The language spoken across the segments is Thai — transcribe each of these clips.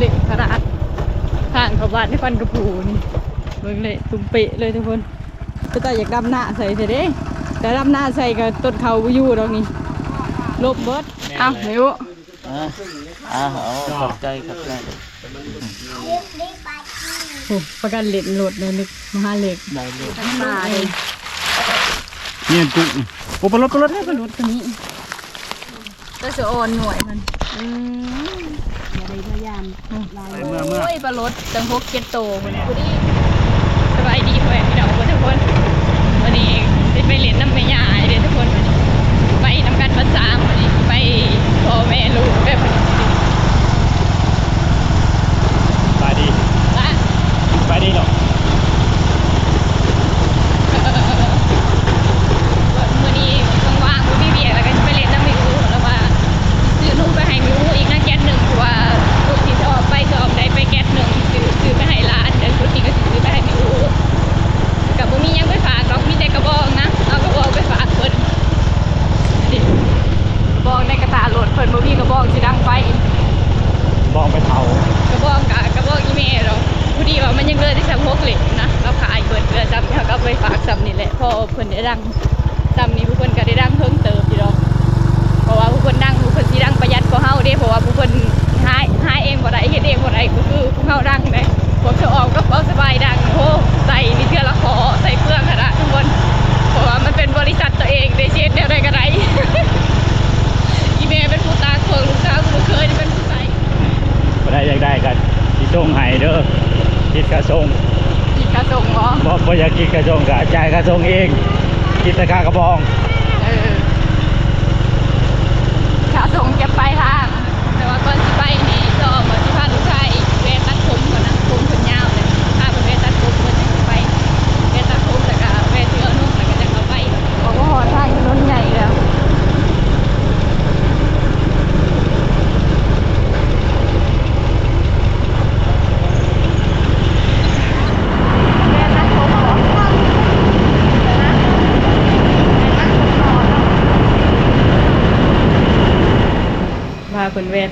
เละขนาดทางเขบ้านที่ฟันกระปูนี่เงเละตุ้มเปะเลยทุกคนก็แต่อยากดำหน้าใส่เด้แต่ดำหน้าใส่กับต้นเขาอยู่ตรงนี้ลบเบิดอ้าวไม่รู้อ้าวขอบใจขอบใจโอ้ประกันเหล็กหลดเลยนึกมหาเหล็กได้เลยมาเลยเนี่ยจุ๊โอ้ปลดปลดให้ปลดตัวนี้ก็จะอ่อนหน่วยมันอืมานลาเมื่อเมื่อโอ้ยปลาลดจังหกเก็ตโตวันนี้สบายดีเพื่อนพี่นทุกคนวันนี้ไปเล่นน้ำไม่ยาเด้อทุกคน ไปน้ำกันประจามวันนี้ไปพ่อแม่ลูกแบบ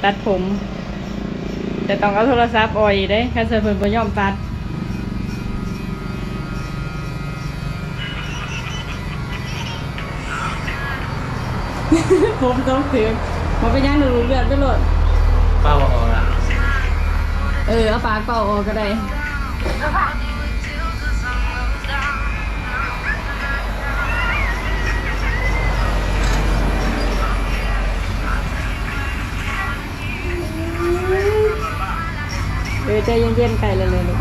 ตัดผม แต่ต้องเอาโทรศัพท์ออยได้คันเซอร์เพิ่นบ่ยอมตัดผมต้องเสียงมันไปย่างหนูรู้เรื่องไปโหลดเป้าออกอะ เออ เอาปากเป่าออกก็ได้ ใจเย็นๆไก่เลยเลย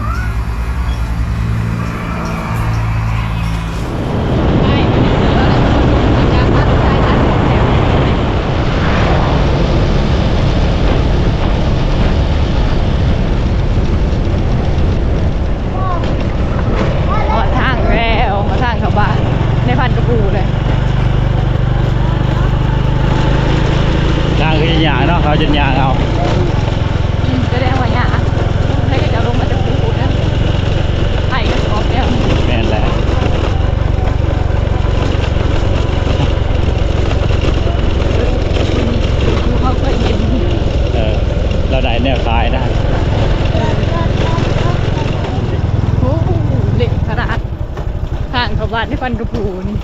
ันกระปูนี่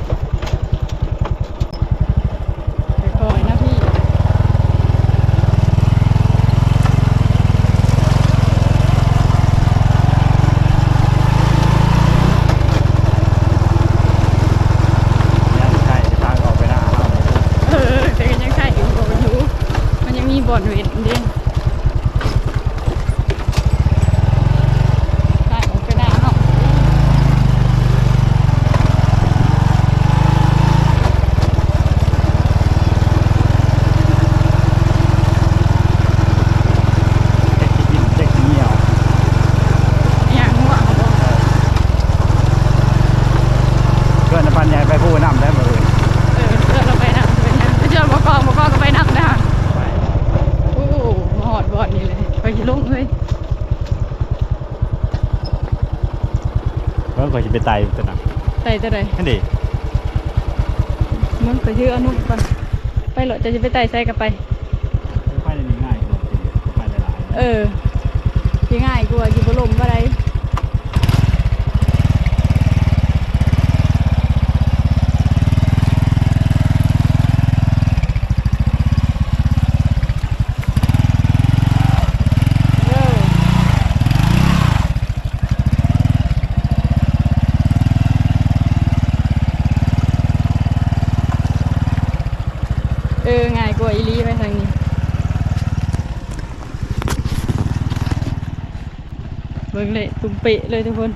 ตายแต่นักใส่จะไหนนั่ดิมันไปยื้ออนุ่มก่อนไปเหรอจะจะไปไต่ใส่กันไป ไปได้ง่ายกว่าไปหลายเออที่ง่ายกว่าอยู่บนลมก็ได้ บิ่งเลยตุ่มเปะเลยทุกคน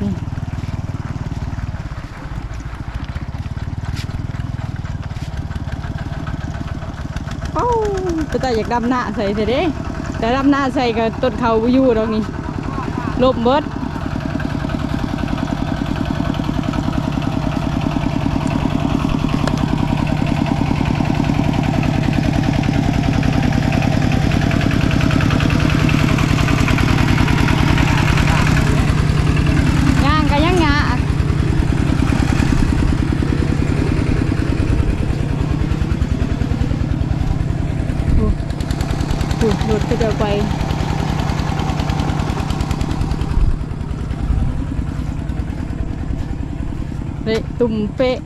นี่เอ้าแต่อยากดำหน้าใส่เสียเด้แต่ดำหน้าใส่กับต้นเขาอยู่ตรงนี้ลบเบิดย่างก็ยังงาโอ้โหรถก็จะไป เละ ตุ่มเป๊ะ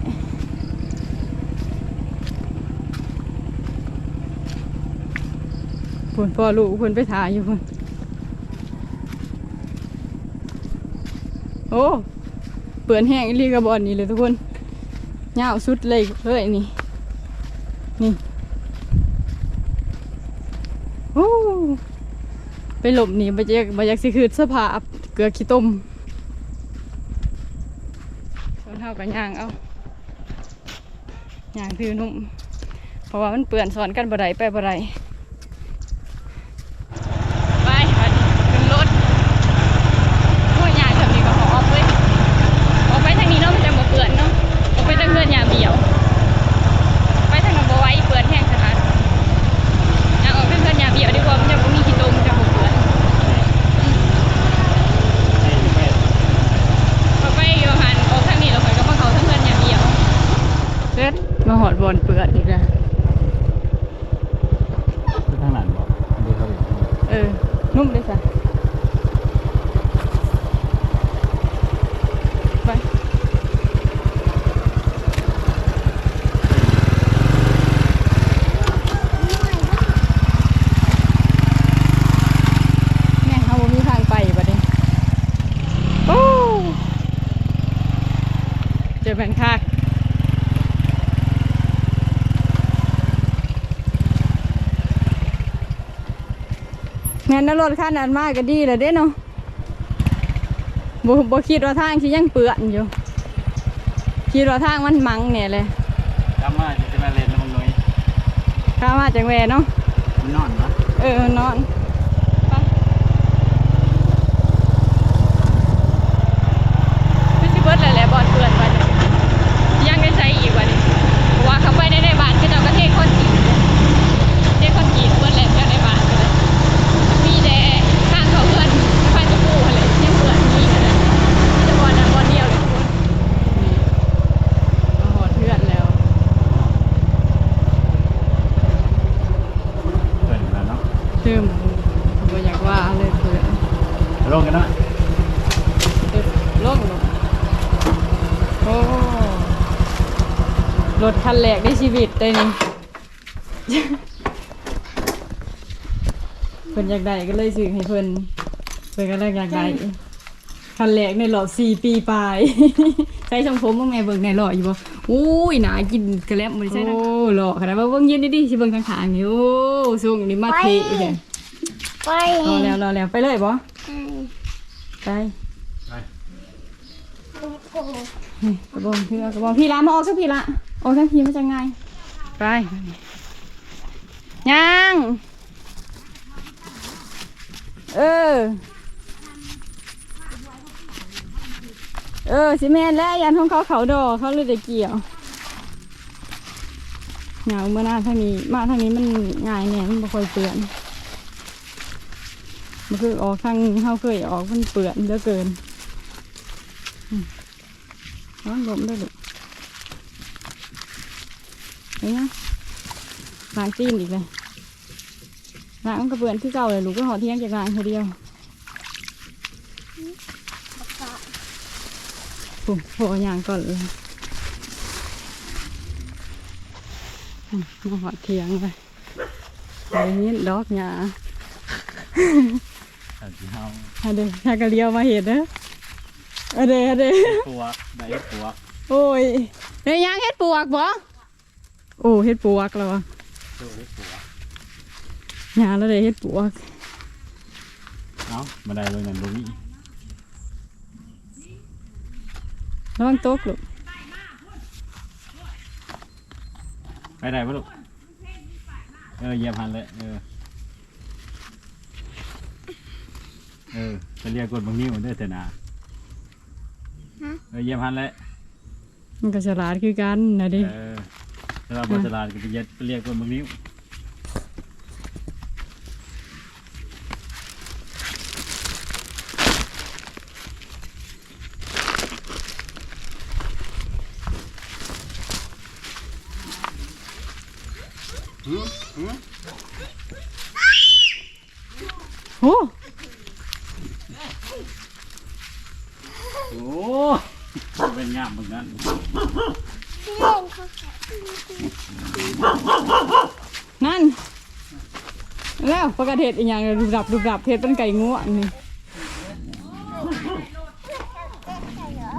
พุ่นพ่อลูกพุ่นไปถ่ายอยู่พุ่นโอ้ เปื่อนแห้งอีลีกระบอนนี่เลยทุกคนเงาสุดเลยเลยนี่ นี่โอ้ไปหลบหนีไปจากไปจากสิคืดเสื้อผ้าอับเกลือขี้ต้ม ส่วนเท่ากับย่างเอาย่างคือนุ่มเพราะว่ามันเปื่อนสอนกันบะไดไปบะไดไปไปขึ้นรถ พวกยาทำนี่ก็ออกเลยออกไปทางนี้เนาะมันจะบ่เปื่อนเนาะออกไปทางเงินยาเบี่ยว ไปทางนั้นบ่ไหว้เปื่อนแห้งขนาดอยากออกทางเงินยาเบี่ยวดีกว่ามันจะบ่มีขี้ตมมันจะบ่เปื่อนพอไปอยู่หันออกทางนี้แล้วข่อยก็มาเข้าทางเงินยาเบี่ยวเสร็จมา หอดบอลเปื่อนอีกแล้วทางหลังบอกดูเขาอยู่เออ นุ่มเลยจ้ะไป แม่เขาบ่มีทางไปบัดนี้โอ้เจอแบงคักแม่นนะร ถคันนั้นมากก็ดีเลยเด้เนาะบ่บ่คิดว่าทางสิยังเปื้อนอยู่ คิดว่าทางมันมังเนี่ยเลยจำว่าจะมาเล่นน้ำมันนุ้ยข้ามาจากแวเนาะมันนอนปะเออนอนไปพี่สิเบิร์ดเลยแหละบอลเปื่อนไปเนี่ยยังได้ใช้อีกวันนี้เพราะว่าเขาไปในในบ้านก็จะเอากระเทศคนจีนเทศคนจีนเบิร์ดแหละเจ้าในบ้านไปเลยมีแต่ข้างเขาเพื่อนไฟตะปูอะไรยังเปื่อนมีกันเลยจะบอลนะบอลเดียวเลยทุกคนนี่มาหอดเพื่อนแล้ว เปิดแล้ว เนาะชื่มบ่อยากว่าเลยเพื่อนลงกันเนาะเด็ดลงลงโอ้รถคันแรกในชีวิตเลยนี่ เพิ่นอยากได้ก็เลยซื้อให้เพิ่นเพิ่นก็เลยอยากได้คันแรกในรอบสี่ปีปลาย ใช้ชมผมบ้างแม่เบิ่งในหล่ออยู่บ่อุ้ยหนากินกระแลบบ่ได้ใช่นะโอ้หล่อขนาดว่าเบิ่งยืนดิๆสิเบิ่งข้างๆนี่โอ้สูงนี่มาเทะเลยไปรอแล้วรอแล้วไปเลยบ่ไปไปนี่กระบองพี่เอากระบองพี่ละมาออกสักพี่ละออกสักพี่มันจะง่ายไปยังเออ เออสิแม่นแล้วยันของเขาเขาดอเขาเลยได้เกี่ยวเหงาเมื่อหน้าทางนี้มาทางนี้มันง่ายแน่มันบ่ค่อยเปื่อนมันคือออกทางเขาเคยออกมันเปื่อนเหลือเกินร้อนลมด้วยลูกเห็นไหมล้างตีนอีกเลยล้างมันกระเบือนที่เก่าเลยลูกก็หอเที่ยงจากล้างทีเดียว โอ้โหอย่างก่อนเลยอืมมาหอดเทียงเลยไอ้นี่ดอกหญ้าอันที่เฮาอันเดถ้ากระเลียวมาเห็นนะอันเดอันเดปวกได้ปวกโอ้ยเฮ้ยยังเฮ็ดปวกบ่โอ้เฮ็ดปวกแล้ววะโตได้ปวกหญ้าแล้วเดเฮ็ดปวกเอ้ามาได้เลยนั่นบ่มี ระวังตกลูกไปได้บ่ลูก เออเหยียบหันเลย เออ เออจะเรียกกดบางนิ้วเด้อเถอะนะเออเหยียบหันเลยมันก็ฉลาดคือกันนะดิเออถ้าเราบนตลาดก็ไปเหยียบไปเรียกกดบางนิ้ว โอ้ โอ้เป็นงามเหมือนกัน นั่นแล้วประกาศเห็ดอีกอย่างดูดับดูดับเห็ดเป็นไก่ง่วงนี่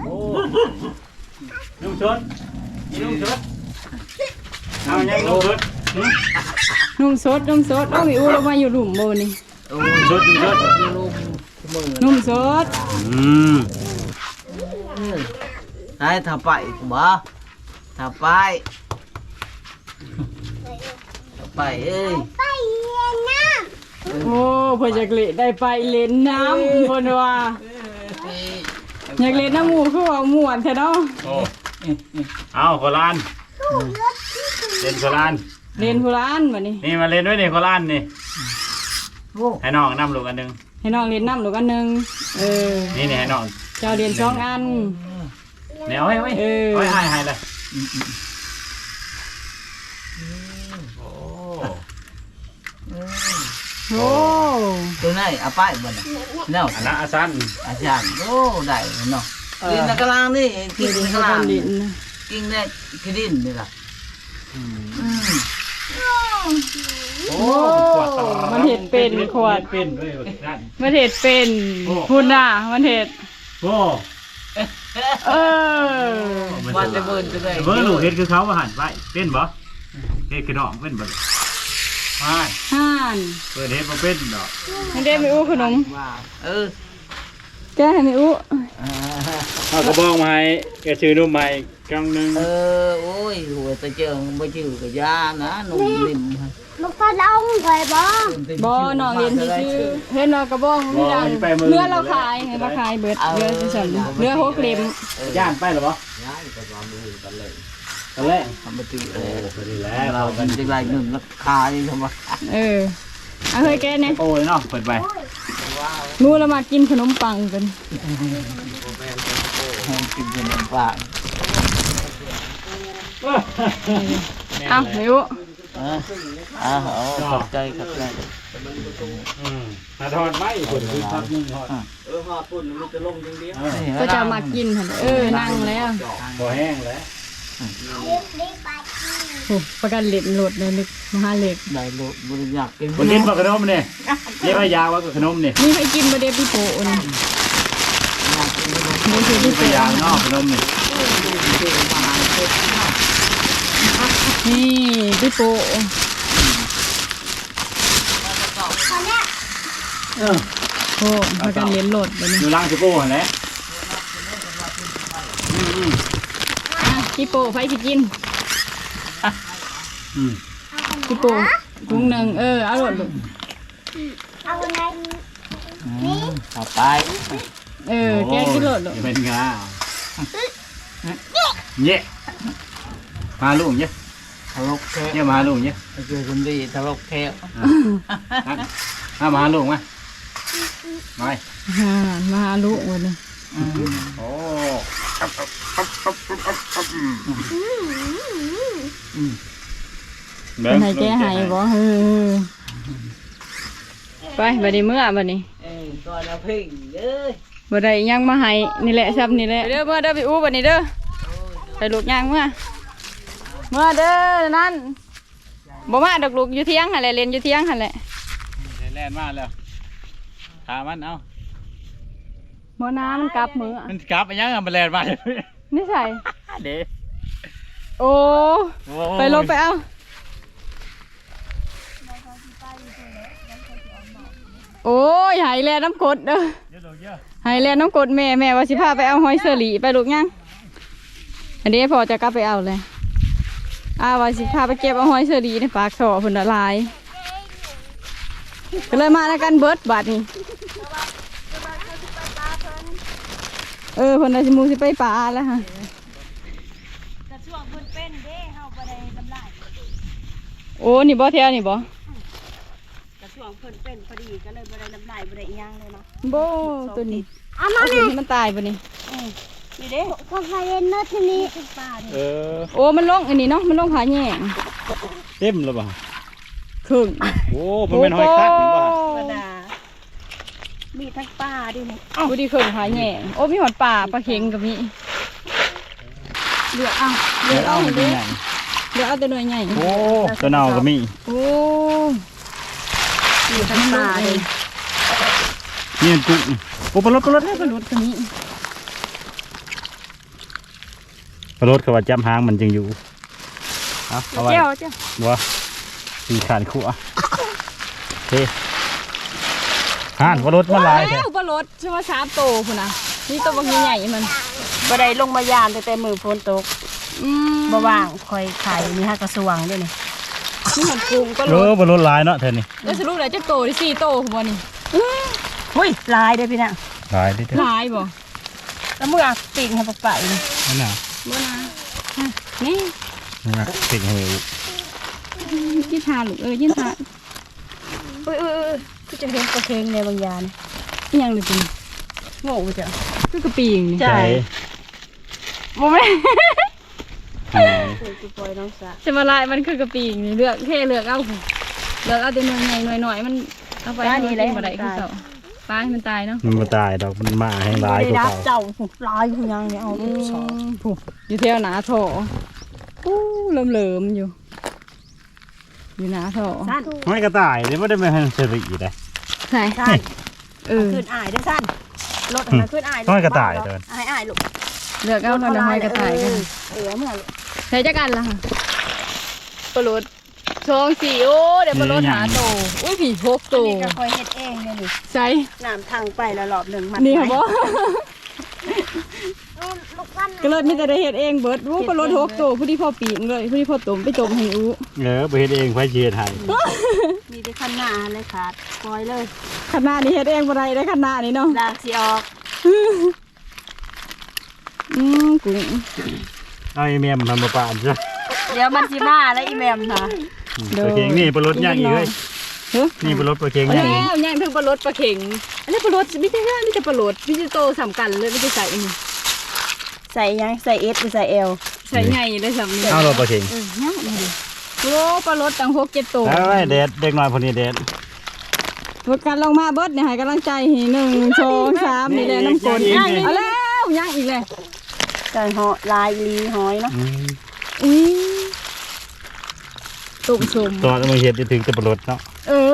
โอ้นุ่งชดนุ่งชดเอายังนุ่งชดหึนุ่มสดนุ่มสดเอาอีอูลงมาอยู่หลุมโบนี่นุ่งชดนุ่งชดนุ่มสดอืมได้ถ้าไปบ่ถ้าไปถ้าไปเอ้ย โอ้เพื่อจะเละได้ไปเล่นน้ำคนว่าอยากเล่นน้ำหมูคือว่าม่วนแท้เนาะโอ้เอาโคลานเล่นโคลานเล่นผู้ร้านแบบนี้ นี่มาเล่นด้วยนี่โคลานนี่โอ้ให้น้องนำลูกอันหนึงให้น้องเล่นน้ำหนูกอันหนึงเออนี่นี่ให้น้องเจ้าเรียนสองอัน เนี่ยเอาไว้เอาไว้เออ เอาไว้ให้ให้เลยโอ้ โอ้ตัวไหนเอาไปบ่น่ะเนาะอันนั้นอาซันอาจารย์โอ้ได้เนาะกินในกลางนี่กิเดี๋นยวในเดี๋ยวกเขาลางเล่นี่นนะกินในกิดินนี่ล่ะอืมโอ้โอ้มันเห็ดเป็นขวดเป็นด้วยนั่นมันเห็ดเป็นโอ้คุณน่ะมันเห็ดโอ้เออวันจะเบิ่นจะได้เบอร์ลูกเฮ็ดคือเขาว่าหันไปเป็นบ่เฮ็ดคือดอกเป็นบ่ ไม่ห่านเปิดเฮ็ดบ่เป็นดอกให้ได้ไม่อู้ขนมว่าเออแกให้ไม่อู้อ่าเอากระบอกมาให้แกชื่อนุ่มใหม่กำนึงเออโอ้ยหัวตะเจิงบ่ชื่อกับยานะนุ่มนิ่มลูกตาลงไปบ่บอน้องเรียนชื่อเฮ็ดนอกกระบ้องมีดังเรือเราขายไงเราขายเบิดเรือจะสั่นเรือหกเหลี่ยมย่านไปหรอบ่ยาก็ความรู้กันเลย ตอนแรกทำมาตีโอ้เออพอดีแล้วเราเรากักันนจะไรหนึ่งราคานี่ทำไมเออเอาเฮ้ยแกเนี่ยโอ้ยเนาะเปิดไปงูเรามากินขนมปังกันให้กินขนมปากเอ้าไม่อู้เอออ่าเอาขอบใจขอบใจอืมมาทอดไม้คนคือพักนึงทอดก็จะมากินหั่นเออนั่งแล้วบ่แห้งแล้ว โอ้ประกันเหล็กโหลดเลยลึกมหาเหล็กได้ลูกบริจาคกินบ่กินบ่ขนมนี่เรียกว่ายาว่าขนมนี่นี่ให้กินบะเดปิโปะนี่นี่คือพี่เป็นโปะยาเนาะขนมนี่นี่พี่โปะเออโอ้ประกันเหรียญโหลดเลยอยู่ล่างสิโป้หั่นแหละ อะพี่โปะไฟสิกินอืมพี่โปะถุงหนึ่งเออเอาโหลดลูกเอาไงต่อไปเออแกกินโหลดลูกเป็นไงเย่มาลูกเย่ทะลกแค่เย่มาลูกเย่เจอคนดีทะลกแค่อะมาลูกมามาอ่ามาหาลูกวันนี้ โอ้เป็นไห้แกไห้บ่เออไปบัดนี้เมื่อบัดนี้เออตัวละพึ่งเอ้ยบ่ได้อิหยังมาให้นี่แหละซับนี่แหละเด้อเมื่อเด้อไปอู้บัดนี้เด้อไปลูกยางเมื่อเมื่อเด้อนั่นบ่มาดอกลูกอยู่เที่ยงหั่นแหละเรียนอยู่เที่ยงหั่นแหละแล่นมาแล้วถามมันเอา บ่น้ามันกลับมืออะมันกลับไปยังอะมันแล่นมานี่ใส่เด้โอ้ไปลงไปเอาโอ้ยหายแลน้ำกรดเด้อเยอะเยอะหายแลน้ำกรดแม่แม่ว่าสิพาไปเอาหอยเสลีไปลูกยังอันนี้พอจะกลับไปเอาเลยอ้าว่าสิพาไปเก็บเอาหอยเสลีในปากท่อพุ่นละลายก็เลยมาแล้วกันเบิดบาดนี้ เออเพิ่นน่ะสิมูสิไปป่าแล้วฮะแต่ช่วงเพิ่นเป็นเด้เฮาบ่ได้น้ำลายโอ้นี่บ่แถวนี่บ่แต่ช่วงเพิ่นเป็นพอดีก็เลยบ่ได้น้ำลายบ่ได้อิหยังเลยเนาะโบตัวนี้เอาเอามาตัวนี้มันตายปะนี่นี่เด้คนไทยเล่นเนอะที่นี่ขึ้นป่านี่เออโอ้มันลงอันนี้เนาะมันลงผาแง่งเต็มแล้วป่ะครึ่งโอ้มันเป็นหอยคัดหรือเปล่าก็น่ะ มีทั้งป่าดินี่ดูดีครึ่งผาแง่งโอ้มีหอดป่าปลาเค็งกับมีเลือกเอาเลือกเอามันเลืเป็นอกไงเลือกเอาตัวหน่วยใหญ่โอ้ตัวเน่าก็มีโอ้มีทั้งป่าดินี่มันกุ้งโอ้ปลาลดปลาลดปลาหลุดตัวนี้ปลาลดเขาว่าจำหางมันจึงอยู่เอาเอาไว้เจ้าเจ้าบัวสีขานขัวเฮ้ ห่านปลาลดมาหลายแท้ แล้วปลาหลุดใช่ว่าสามโตพุ่นนะนี่ตัวบางใหญ่ๆมัน บ่ได้ลงมายามแต่แต่มือฝนตกอืมบ่ว่างคอยไข่มีฮักกระสว่างด้วยนี่นี่หอดกุ้งปลาหเอลุอดปลาลดหลายเนาะเธอนี่แล้วสรุปแล้วจะโตได้สี่โตหัวนี่หุ้ยลายเด้อพี่น่ะหลายดิเธอหลายบ่แล้วมืออะปีกให้ปะปะนี่นั่นน่ะบ่นะฮะนี่นั่นน่ะติ่งหู ยินทาลูกเออยินทาอุ้ยอุ้ยอุ้ย คือจะเห็นกระเคงในบางยานี่อิหยังเลยจริงโง่จ้ะคือกระปีงนี่ใช่บ่แม่นอืมคือกูปล่อยน้องสะจะมาลายมันคือกระปีงนี่เลือกแค่เลือกเอาเลือกเอาแต่หน่วยใหญ่หน่วยหน่อยมันเอาไปให้มันกินบ่ได้คือเก่าปลาให้มันตายเนาะมันมาตายดอกมันมาให้หลายไม่กได้ว่ารับเก่าเจ้าลายกูยังเนี่ยเอาอืไปสองมผู้อยู่แถวหนาโถอู้เหลิมๆอยู่ อยู่หนาโถสั้นไม่กระต่ายเลยไม่ได้มาให้เสรีเลยใช่สั้นเออขึ้นอายได้อสั้นรถมาขึ้นอายต้องให้กระต่ายเดินอายอายลูกเลือกเอาคนละห้อยกระต่ายกันเออเมื่อลูกใช้จักกันละค่ะปลาโลดสองสี่โอ้เดี๋ยวปลาโลดหาโตอุ้ยผีหกโตนี่ก็คอยเฮ็ดเองเนี่ยนี่ใช่น้ำทางไปแล้วรอบหนึ่งมันี่ค่ะไว้บ่ ลูกวันก็เลยมีแต่ได้เฮ็ดเองเบิดอู้ปลาโลดหกโตผู้ที่พ่อปีงเลยผู้ที่พ่อต้มไปต้มให้อู้เออไปเฮ็ดเองไฟเชียร์ไทยมีแต่ขั้นหน้าเลยขาดปล่อยเลยขนาดนี้เฮ็ดเองบ่ได้ได้ขนาดนี้เนาะลากสิออกอืมกุ้งเอาไอ้เมียมทำมาปานจ้ะเดี๋ยวมันสิมาแล้วอีแมมนะปลาเค็งนี่ปลาลดย่างอีกเลยเฮ้ยนี่ปลาลดปลาเค็งแล้ย่างอีกวย่างถึงปลาโลดปลาเข็งอันนี้ปลาโลดไม่ใช่ไม่ใช่ปลาโลดไม่ใช่โตสำกันเลยไม่ใช่ใส่อันนี้ ใส่ยังใส่เอสหรือใส่เอลใส่ใหญ่เลยสำนี้เอาเราปลาเค็งเออเนี่ยดูดิโอ้ปลาโลดตั้งหกเจ็ดโตเอาไว้เด็ดเด็กน้อยพอนี้เด็ดรถการลงมาเบิดเนี่ยให้กำลังใจให้หนึ่งสองสามนี่แหละน้ำกลนนี่ย่างนี่เอาแล้วย่างอีกเลยใส่หอลายลีหอยเนาะอืมอุ้ยตุ่มชมตอนมาเฮ็ดจะถึงจะปลาลดเนาะเออ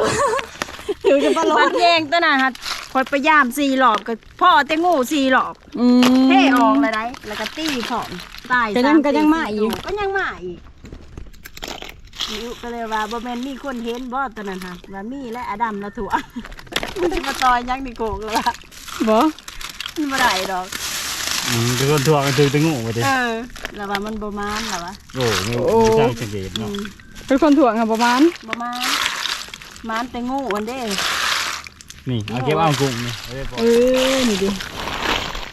ถือจะปลาโลบัดดเองตัวน่ะฮะค อยไปย่ามสี่หลอบกับพ่อเตงูสี่หลอบอืม เท่ออกเลยได้แล้วก็ตี้ผอมตายก็ยังสก็ยังสี่มาอีก ก็ยังมาอีกอิวก็เลยว่าบ่แม่นมีคนเห็นบ่ตอนนั้นฮะว่ามีและอดัมและถั่วมันสิมาตอยยังนี่โกงเลยว่ะบ่มันบ่ได้ดอก อืมคือคนทั่วมันถึงจะงูไปดิเออแล้วว่ามันบ่มานแล้ววะโอ้งูสร้างสังเกตอืเนาะมเป็นคนถ่วงค่ะประมาณบ่มานมานแต่งูอันเด้ นี่เอาเก็บเอากุ้งนี่เอาไว้ปล่อยเออนี่ดิ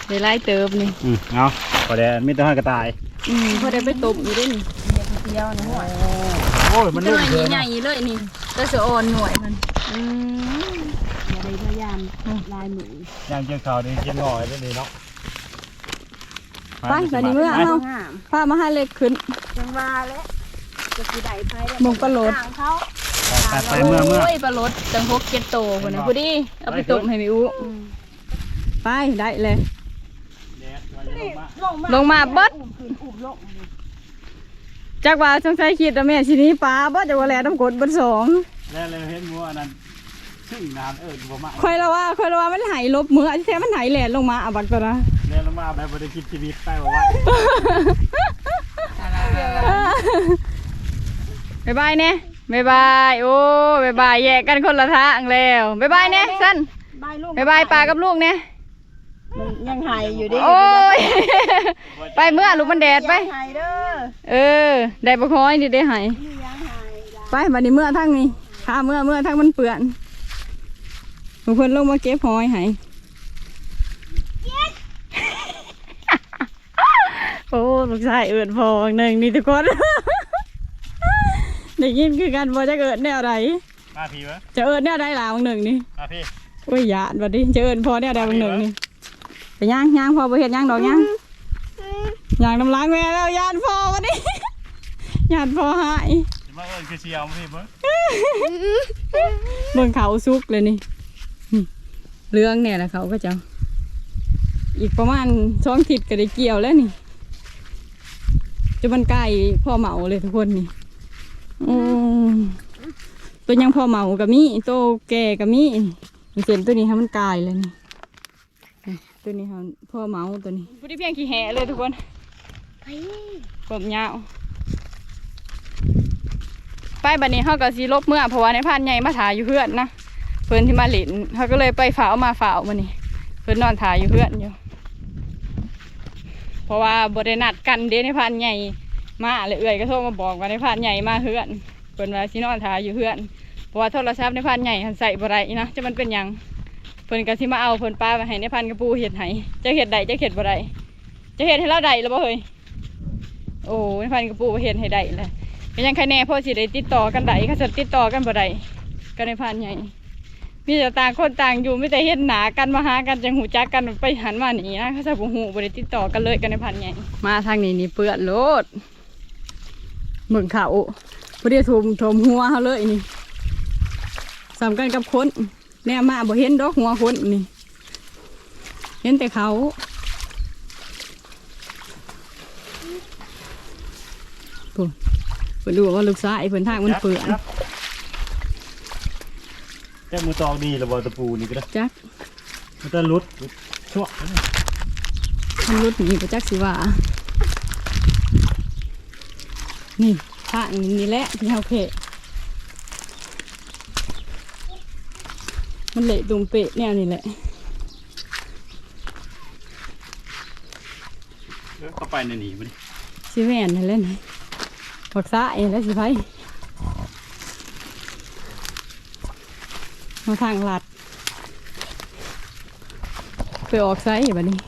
ได้ไล่เติบนี่อืมเอาพอได้มีแต่ห้อยกระต่ายอืมพอได้ไปตบอยู่ด้วยนี่เดี๋ยวเที่ยวนะหัวโอ้ยมันหนุ่น่มวยเกินใหญ่ๆเลยนี่ก็จะอ่อนหน่วยมันอืมอย่าได้พยายามลายหมูย่างเจียวขาวนี่กินหน่อยได้ดีเนาะไปไปนี่เมื่อไปเอางามพามาให้เล็กขึ้นจังว่าแล้วจะสิได้ไปได้หมกปลาโหลดทางเขา ไปไปเมื่อเมื่อโอ้ยปลาลดจังพกเก็ตโตคนนะพอดี เอาไปต้มให้มิวอืมไปได้เลยแดดว่าจะลงมาลงมาลงมาเบิดอุ้มขึ้นอุ้มลงนี่จักว่าสงสัยคิดว่าแม่สิหนี้ป้าบ่จะว่าแลน้ำกรดเบนสองแล้วเลยเห็นมัวอันนั้นซึ่งนานเออบ่มาคอยละว่าคอยละว่ามันไหายลบมือที่แท้มันไหายแหลนลงมาอะบักตัวนะ แล้วลงมาแบบบ่ได้คิดชีวิตไปว่าว่าบายบายเนี่ย บายบาย โอ้บายบายแยกกันคนละทางแล้วบายบายเนี่ยสั้นบายลูกบายบายปลากับลูกเนี่ยมันยังหายอยู่ดิโอ้ย ไปเมื่อลูกมันแดดไปยังหายเด้อเออได้ปะคอยนี่ได้หายนี่ยังหายจ้ะไปบัดนี้เมื่อทั้งนี้ข้าเมื่อเมื่อทั้งมันเปื่อนบางคนลงมาเก็บหอยใหายโอ้ลูกชายเอิดพอหนึ่งนี่ทุกคน ได้ยินคือกันบ่จะเอิดแนวใดมาพี่วะจะเอิดแนวใดล่ะบางหนึ่งนี่มาพี่โอ้ยหยาดบัดนี้จะเอิดพอแนวใดบางหนึ่งนี่ไปย่างย่างพอบ่เห็นย่างดอกย่างย่างน้ำล้างแม่แล้วย่านพอวันนี้ย่านพอหายสิมาเอิ้นคือเชียวมาพี่เบิ่งเบิ่งเขาซุกเลยนี่นี่เรื่องเนี่ยแหละเขาก็จะอีกประมาณสองทิศก็ได้เกี่ยวแล้วนี่จะมันใกล้พ่อเหมาเลยทุกคนนี่ โอ้ตัวยังพ่อเหมากับมีตัวแก่กับมีนี่เส้นตัวนี้ให้มันกลายเลยนี่นี่ตัวนี้ให้มันพ่อเหมาตัวนี้พูดได้เพียงขี้แห่เลยทุกคนไปผมยาวไปบัดนี้เขาก็สีลบเมื่อเพราะว่าในพันใหญ่มาถ่ายอยู่เพื่อนนะเพื่อนที่มาหลินเขาก็เลยไปฝ่าวมาฝ่าวมานี่เพื่อนนอนถ่ายอยู่เพื่อนอยู่ เพราะว่าบรินัดกันเด้ในพันใหญ่ มาเลยเอื่อยก็โทรมาบอกว่าในพันใหญ่มาเพื่อนเพื่อนว่าสินอนถาอยู่เพื่อนเพราะว่าโทรศัพท์ในพันใหญ่หันใส่บ่ไรนะจะมันเป็นยังเพื่นก็สิมาเอาเพื่นป้ามาให้ในพันกระปูเห็ดให้จะเห็ดใดจะเห็ดบ่ไรจะเห็ดให้เราใดแล้วบ่เฮ้ยโอ้ยพันกระปูเห็นให้ได้เลยก็นยังใครแน่พ่อสิได้ติดต่อกันได้ก็จะติดต่อกันบ่ได้ก็ในพันใหญ่มีแต่ต่างคนต่างอยู่ไม่แต่เห็นหนากันมาหากันจังหูจักกันไปหันมาหนีนะเขาจะบ่หูบ่ได้ติดต่อกันเลยกันในพันใหญ่มาทางนี้นี่เปื้อนโลด เมืองเขาบ่ได้ทมทมหัวเขาเลยนี่สำกันกับคนแน่มาบ่เห็นดอกหัวคนนี่ เห็นแต่เขาเพิ่นดูว่าลูกชายเพิ่นทางมันเปื่อนแจ้มือตอกดีระบอตะปูนี่ก็ได้จักมันจะลุดชั่วมันรุดหนีไปจักสิว่า นี่ทางนี่แหละที่เฮาเพะมันเละตุ่มเปะแนวนี่แหละเข้าไปในนี่มันสิแม่นนั่นแหละนี่บักษาเองแล้วสิไผมาทางลัด ไปออกไซส์บัดนี้